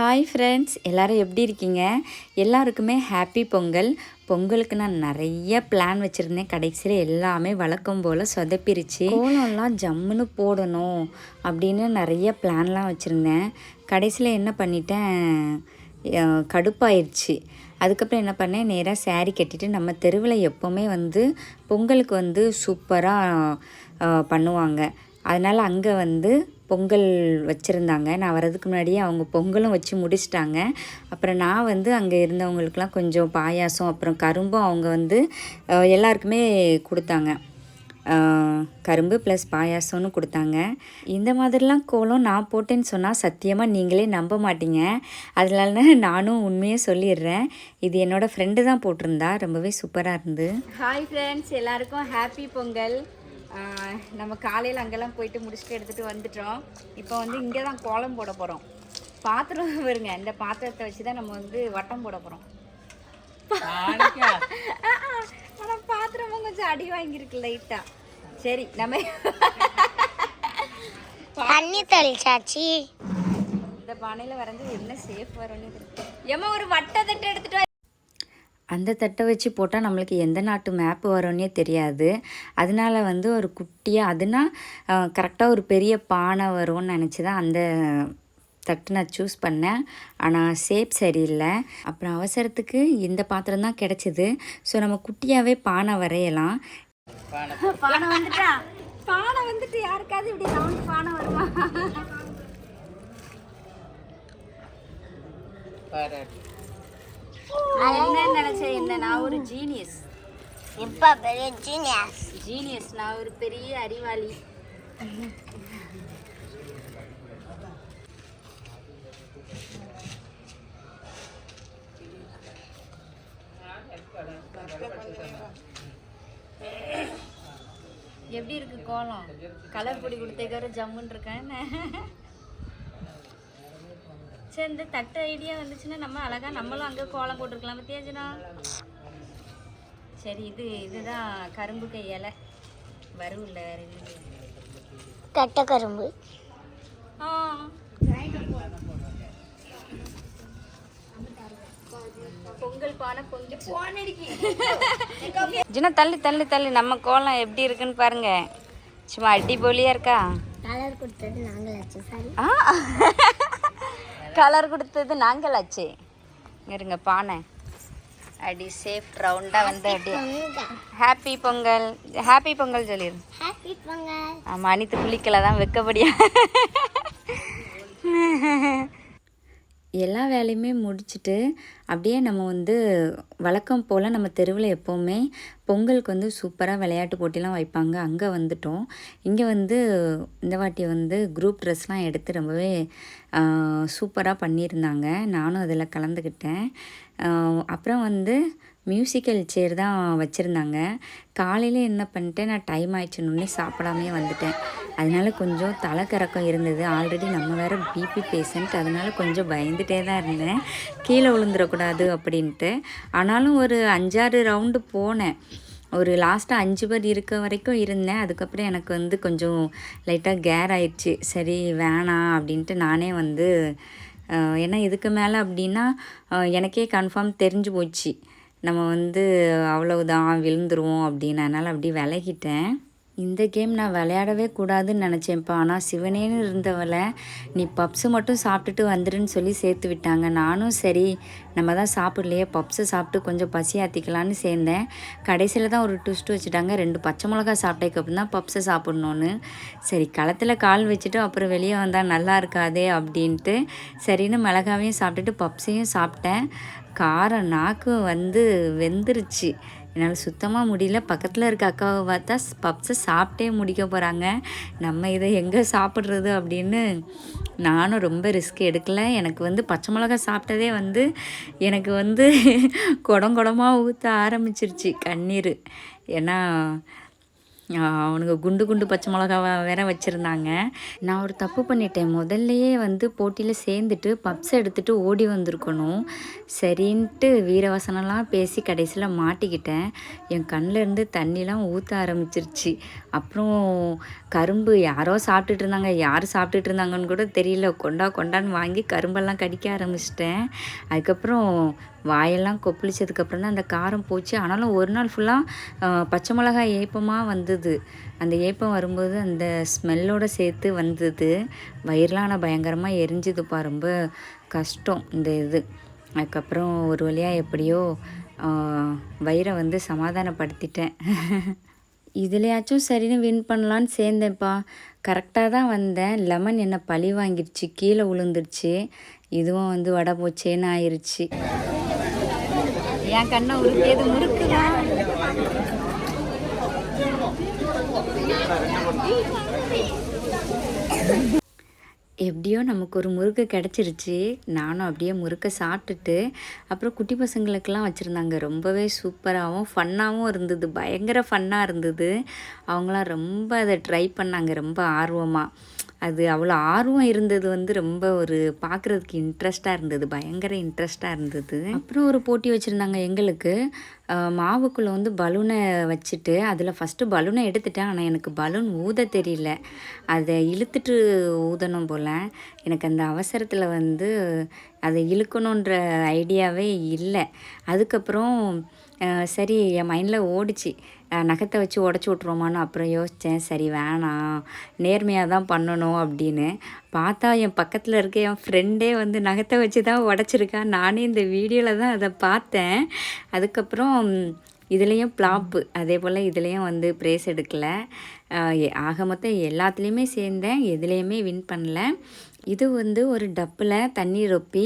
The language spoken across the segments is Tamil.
ஹாய் ஃப்ரெண்ட்ஸ் எல்லாரும் எப்படி இருக்கீங்க? எல்லாருக்குமே ஹாப்பி பொங்கல். பொங்கலுக்கு நான் நிறைய பிளான் வச்சுருந்தேன். கடைசியில் எல்லாமே வழக்கம் போல் சொதப்பிருச்சு. கோலம்லாம் ஜம்முன்னு போடணும் அப்படின்னு நிறைய பிளான்லாம் வச்சுருந்தேன். கடைசியில் என்ன பண்ணிட்டேன்? கடுப்பாயிருச்சு. அதுக்கப்புறம் என்ன பண்ணேன்? நேராக saree கட்டிட்டு நம்ம தெருவில் எப்போவுமே வந்து பொங்கலுக்கு வந்து சூப்பராக பண்ணுவாங்க. அதனால் அங்கே வந்து பொங்கல் வச்சுருந்தாங்க. நான் வரதுக்கு முன்னாடியே அவங்க பொங்கலும் வச்சு முடிச்சிட்டாங்க. அப்புறம் நான் வந்து அங்கே இருந்தவங்களுக்குலாம் கொஞ்சம் பாயாசம் அப்புறம் கரும்பும் அவங்க வந்து எல்லாருக்குமே கொடுத்தாங்க. கரும்பு ப்ளஸ் பாயாசம்னு கொடுத்தாங்க. இந்த மாதிரிலாம் கோலம் நான் போட்டேன்னு சொன்னால் சத்தியமாக நீங்களே நம்ப மாட்டீங்க. அதனால நானும் உண்மையே சொல்லிடுறேன். இது என்னோடய ஃப்ரெண்டு தான் போட்டிருந்தா. ரொம்பவே சூப்பராக இருந்து ஹாய் ஃப்ரெண்ட்ஸ் எல்லாருக்கும் ஹாப்பி பொங்கல். நம்ம காலையில் அங்கெல்லாம் போயிட்டு முடிச்சுட்டு எடுத்துகிட்டு வந்துட்டோம். இப்போ வந்து இங்கே தான் கோலம் போட போகிறோம் பாத்திரம் வருங்க இந்த பாத்திரத்தை வச்சு தான் நம்ம வந்து வட்டம் போட போகிறோம் ஆனால் பாத்திரமும் கொஞ்சம் அடி வாங்கியிருக்கு லைட்டாக சரி நம்ம தண்ணி தெளிச்சாச்சு. இந்த பானையில் வரைஞ்சி என்ன சேஃப் வரும்னு ஏம்மா ஒரு வட்டை தட்டு எடுத்துட்டு வா. அந்த தட்டை வச்சு போட்டால் நம்மளுக்கு எந்த நாட்டு மேப்பு வரும்னே தெரியாது. அதனால வந்து ஒரு குட்டியாக அதுனா கரெக்டாக ஒரு பெரிய பானை வரும்னு நினச்சி தான் அந்த தட்டு நான் சூஸ் பண்ணேன். ஆனால் ஷேப் சரியில்லை. அப்புறம் அவசரத்துக்கு இந்த பாத்திரம் தான் கிடச்சிது. ஸோ நம்ம குட்டியாகவே பானை வரையலாம். பானை வந்துட்டா? பானை வந்துட்டு யாருக்காவது இப்படி ரவுண்ட் பானை வருமா? என்ன நினைச்சேன் என்ன நான் ஒரு ஜீனியஸ் இப்போ பெரிய ஜீனியஸ் ஜீனியஸ் நான் ஒரு பெரிய அறிவாளி. எப்படி இருக்கு கோலம்? கலர் பொடி கொடுத்தேக்கார ஜம்முன்னு இருக்கேன். சரி இந்த தட்டு ஐடியா வந்துச்சுன்னா நம்ம அழகா நம்மளும் அங்கே கோலம் போட்டிருக்கலாம். பத்தியாச்சுனா சரி இது இதுதான் கரும்பு கை இலை. வரும்ல வேற. கட்ட கரும்பு. ஆ. பொங்கல் பானை பொங்கல் ஜினா தள்ளு தள்ளு தள்ளு. நம்ம கோலம் எப்படி இருக்குன்னு பாருங்க. சும்மா அடிபொலியா இருக்கா? கலர் கொடுத்தது ஆ. கலர் கொடுத்தது நாங்களாச்சே. இங்க இருங்க பானை. அடி சேஃப் ரவுண்டாக வந்து அடி. ஹாப்பி பொங்கல். ஹாப்பி பொங்கல் சொல்லிடு ஹாப்பி பொங்கல். ஆமாம் அனித்து குளிக்கல தான் வெக்கப்படியா எல்லா வேலையுமே முடிச்சுட்டு அப்படியே நம்ம வந்து வழக்கம் போல் நம்ம தெருவில் எப்போவுமே பொங்கலுக்கு வந்து சூப்பராக விளையாட்டு போட்டிலாம் வைப்பாங்க. அங்கே வந்துட்டோம். இங்கே வந்து இந்த வாட்டி வந்து குரூப் ட்ரெஸ்லாம் எடுத்து ரொம்பவே சூப்பராக பண்ணியிருந்தாங்க. நானும் அதில் கலந்துக்கிட்டேன் அப்புறம் வந்து மியூசிக்கல் சேர் தான் வச்சுருந்தாங்க. காலையில் என்ன பண்ணிட்டேன் நான் டைம் ஆயிடுச்சுன்னு சாப்பிடாமே வந்துட்டேன். அதனால கொஞ்சம் தலைக்கறக்கம் இருந்தது. ஆல்ரெடி நம்ம வேறு பிபி பேஷண்ட் அதனால கொஞ்சம் பயந்துகிட்டே தான் இருந்தேன். கீழே விழுந்துடக்கூடாது அப்படின்ட்டு. ஆனாலும் ஒரு அஞ்சாறு ரவுண்டு போனேன். ஒரு லாஸ்ட்டாக அஞ்சு பேர் இருக்க வரைக்கும் இருந்தேன். அதுக்கப்புறம் எனக்கு வந்து கொஞ்சம் லைட்டாக கேர் ஆயிடுச்சு. சரி வேணாம் அப்படின்ட்டு நானே வந்து ஏன்னா இதுக்கு மேலே அப்படின்னா எனக்கே கன்ஃபார்ம் தெரிஞ்சு போச்சு. நம்ம வந்து அவ்வளவுதான் விழுந்துருவோம் அப்படின்னு. அதனால் அப்படியே விலகிட்டேன். இந்த கேம் நான் விளையாடவே கூடாதுன்னு நினச்சேன்ப்பா. ஆனால் சிவனேன்னு இருந்தவளை நீ பப்ஸு மட்டும் சாப்பிட்டுட்டு வந்துடுன்னு சொல்லி சேர்த்து விட்டாங்க. நானும் சரி நம்ம தான் சாப்பிட்லையே பப்ஸை சாப்பிட்டு கொஞ்சம் பசி ஆற்றிக்கலான்னு சேர்ந்தேன். கடைசியில் தான் ஒரு ட்விஸ்ட் வச்சுட்டாங்க. ரெண்டு பச்சை மிளகா சாப்பிட்டதுக்கப்புறம் தான் பப்ஸை சாப்பிட்ணுன்னு சரி களத்தில் கால் வச்சுட்டு அப்புறம் வெளியே வந்தால் நல்லா இருக்காதே அப்படின்ட்டு சரின்னு மிளகாவையும் சாப்பிட்டுட்டு பப்ஸையும் சாப்பிட்டேன். காரம் நாக்கு வந்து வெந்துருச்சு. என்னால் சுத்தமாக முடியல. பக்கத்தில் இருக்க அக்காவை பார்த்தா பப்ஸை சாப்பிட்டே முடிக்க போகிறாங்க நம்ம இதை எங்கே சாப்பிட்றது அப்படின்னு நானும் ரொம்ப ரிஸ்க் எடுக்கல. எனக்கு வந்து பச்சை மிளகா சாப்பிட்டதே வந்து எனக்கு வந்து குடம் குடமாக ஊற்ற ஆரம்பிச்சிருச்சு கண்ணீர். ஏன்னா அவனுங்க குண்டு குண்டு பச்சை மிளகா வேற வச்சுருந்தாங்க. நான் ஒரு தப்பு பண்ணிட்டேன். முதல்லையே வந்து போட்டியில் சேர்ந்துட்டு பப்ஸ் எடுத்துகிட்டு ஓடி வந்திருக்கணும். சரின்ட்டு வீரவசனம்லாம் பேசி கடைசியில் மாட்டிக்கிட்டேன். என் கண்ணில் இருந்து தண்ணிலாம் ஊற்ற ஆரம்பிச்சிருச்சு. அப்புறம் கரும்பு யாரோ சாப்பிட்டுட்டு இருந்தாங்க. யார் சாப்பிட்டுட்டு இருந்தாங்கன்னு கூட தெரியல. கொண்டா கொண்டான்னு வாங்கி கரும்பெல்லாம் கடிக்க ஆரம்பிச்சிட்டேன். அதுக்கப்புறம் வாயெல்லாம் கொப்பளிச்சதுக்கப்புறம் தான் அந்த காரம் போச்சு. ஆனாலும் ஒரு நாள் ஃபுல்லாக பச்சை மிளகாய் ஏப்பமாக வந்தது. அந்த ஏப்பம் வரும்போது அந்த ஸ்மெல்லோடு சேர்த்து வந்தது. வயிறுலாம் ஆனால் பயங்கரமாக எரிஞ்சுதுப்பா ரொம்ப கஷ்டம் இந்த இது. அதுக்கப்புறம் ஒரு வழியாக எப்படியோ வயிறை வந்து சமாதானப்படுத்திட்டேன். இதுலையாச்சும் சரின்னு வின் பண்ணலான்னு சேர்ந்தேன்ப்பா. கரெக்டாக தான் வந்தேன். லெமன் என்ன பழி வாங்கிடுச்சு. கீழே விழுந்துருச்சு இதுவும் வந்து வடை போச்சேன்னு ஆயிடுச்சு என் கண்ணை உருக்கியது முறுக்குதான் எப்படியோ நமக்கு ஒரு முறுக்கு கிடச்சிருச்சு. நானும் அப்படியே முறுக்கை சாப்பிட்டுட்டு அப்புறம் குட்டி பசங்களுக்கெல்லாம் வச்சுருந்தாங்க. ரொம்பவே சூப்பராகவும் ஃபன்னாகவும் இருந்தது. பயங்கர ஃபன்னாக இருந்தது. அவங்களாம் ரொம்ப அதை ட்ரை பண்ணாங்க. ரொம்ப ஆர்வமாக அது அவ்வளோ ஆர்வம் இருந்தது வந்து ரொம்ப ஒரு பார்க்குறதுக்கு இன்ட்ரெஸ்ட்டாக இருந்தது பயங்கர இன்ட்ரெஸ்ட்டாக இருந்தது. அப்புறம் ஒரு போட்டி வச்சுருந்தாங்க எங்களுக்கு. மாவுக்குள்ளே வந்து பலூனை வச்சுட்டு அதில் ஃபஸ்ட்டு பலூனை எடுத்துட்டேன். ஆனால் எனக்கு பலூன் ஊத தெரியல. அதை இழுத்துட்டு ஊதணும் போல். எனக்கு அந்த அவசரத்தில் வந்து அதை இழுக்கணுன்ற ஐடியாவே இல்லை. அதுக்கப்புறம் சரி என் மைண்டில் ஓடிச்சு. நகத்தை வச்சு உடச்சி விட்ருவோமான்னு அப்புறம் யோசித்தேன் சரி வேணாம். நேர்மையாக தான் பண்ணணும் அப்படின்னு. பார்த்தா என் பக்கத்தில் இருக்க என் ஃப்ரெண்டே வந்து நகத்தை வச்சு தான் உடச்சிருக்கா. நானே இந்த வீடியோவில் தான் அதை பார்த்தேன். அதுக்கப்புறம் இதுலேயும் ப்ளாப்பு அதே போல் இதுலேயும் வந்து ப்ரைஸ் எடுக்கலை. ஆக மொத்தம் எல்லாத்துலேயுமே சேர்ந்தேன். எதுலேயுமே வின் பண்ணல. இது வந்து ஒரு டப்பில் தண்ணி ரொப்பி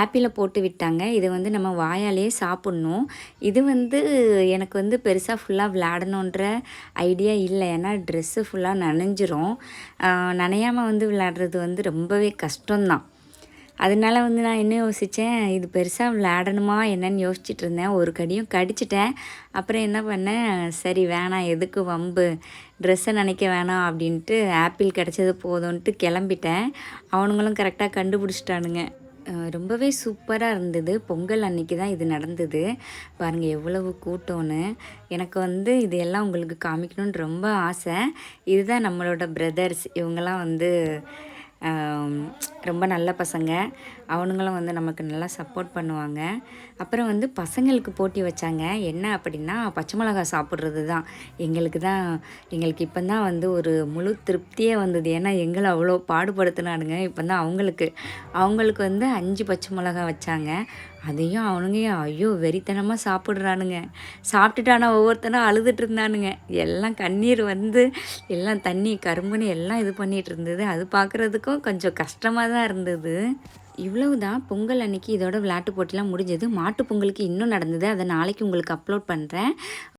ஆப்பிளை போட்டு விட்டாங்க. இது வந்து நம்ம வாயாலேயே சாப்பிட்ணும். இது வந்து எனக்கு வந்து பெருசாக ஃபுல்லாக விளையாடணுன்ற ஐடியா இல்லை. ஏன்னா ட்ரெஸ்ஸு ஃபுல்லாக நனைஞ்சிரும். நனையாமல் வந்து விளையாடுறது வந்து ரொம்பவே கஷ்டம்தான். அதனால வந்து நான் என்ன யோசித்தேன் இது பெருசாக விளையாடணுமா என்னன்னு யோசிச்சுட்டு இருந்தேன். ஒரு கடியும் கடிச்சிட்டேன். அப்புறம் என்ன பண்ணேன் சரி வேணாம் எதுக்கு வம்பு? ட்ரெஸ்ஸை நினைக்க வேணாம் அப்படின்ட்டு ஆப்பிள் கிடச்சது போதும்ன்ட்டு கிளம்பிட்டேன். அவனுங்களும் கரெக்டாக கண்டுபிடிச்சிட்டானுங்க. ரொம்பவே சூப்பராக இருந்தது. பொங்கல் அன்னைக்கு தான் இது நடந்தது. பாருங்கள் எவ்வளவு கூட்டம்னு. எனக்கு வந்து இது எல்லாம் உங்களுக்கு காமிக்கணும்னு ரொம்ப ஆசை. இதுதான் நம்மளோட பிரதர்ஸ் இவங்கெல்லாம் வந்து ரொம்ப நல்ல பசங்க. அவனுங்களும் வந்து நமக்கு நல்லா சப்போர்ட் பண்ணுவாங்க. அப்புறம் வந்து பசங்களுக்கு போட்டி வச்சாங்க. என்ன அப்படின்னா பச்சை மிளகாய் சாப்பிட்றது தான் எங்களுக்கு தான் எங்களுக்கு இப்போ தான் வந்து ஒரு முழு திருப்தியே வந்தது. ஏன்னா எங்களை அவ்வளோ பாடுபடுத்தினானுங்க. இப்போ தான் அவங்களுக்கு அவங்களுக்கு வந்து அஞ்சு பச்சை மிளகாய் வச்சாங்க. அதையும் அவனுங்க ஐயோ வெறித்தனமாக சாப்பிட்றானுங்க. சாப்பிட்டுட்டானா ஒவ்வொருத்தனும் அழுதுட்டு இருந்தானுங்க. எல்லாம் கண்ணீர் வந்து எல்லாம் தண்ணி கரும்புன்னு எல்லாம் இது பண்ணிகிட்டு இருந்தது. அது பார்க்குறதுக்கும் கொஞ்சம் கஷ்டமாக தான் இருந்தது. இவ்வளவு தான் பொங்கல் அன்னைக்கு இதோட விளையாட்டு போட்டிலாம் முடிஞ்சது. மாட்டு பொங்கலுக்கு இன்னும் நடந்தது. அதை நாளைக்கு உங்களுக்கு அப்லோட் பண்ணுறேன்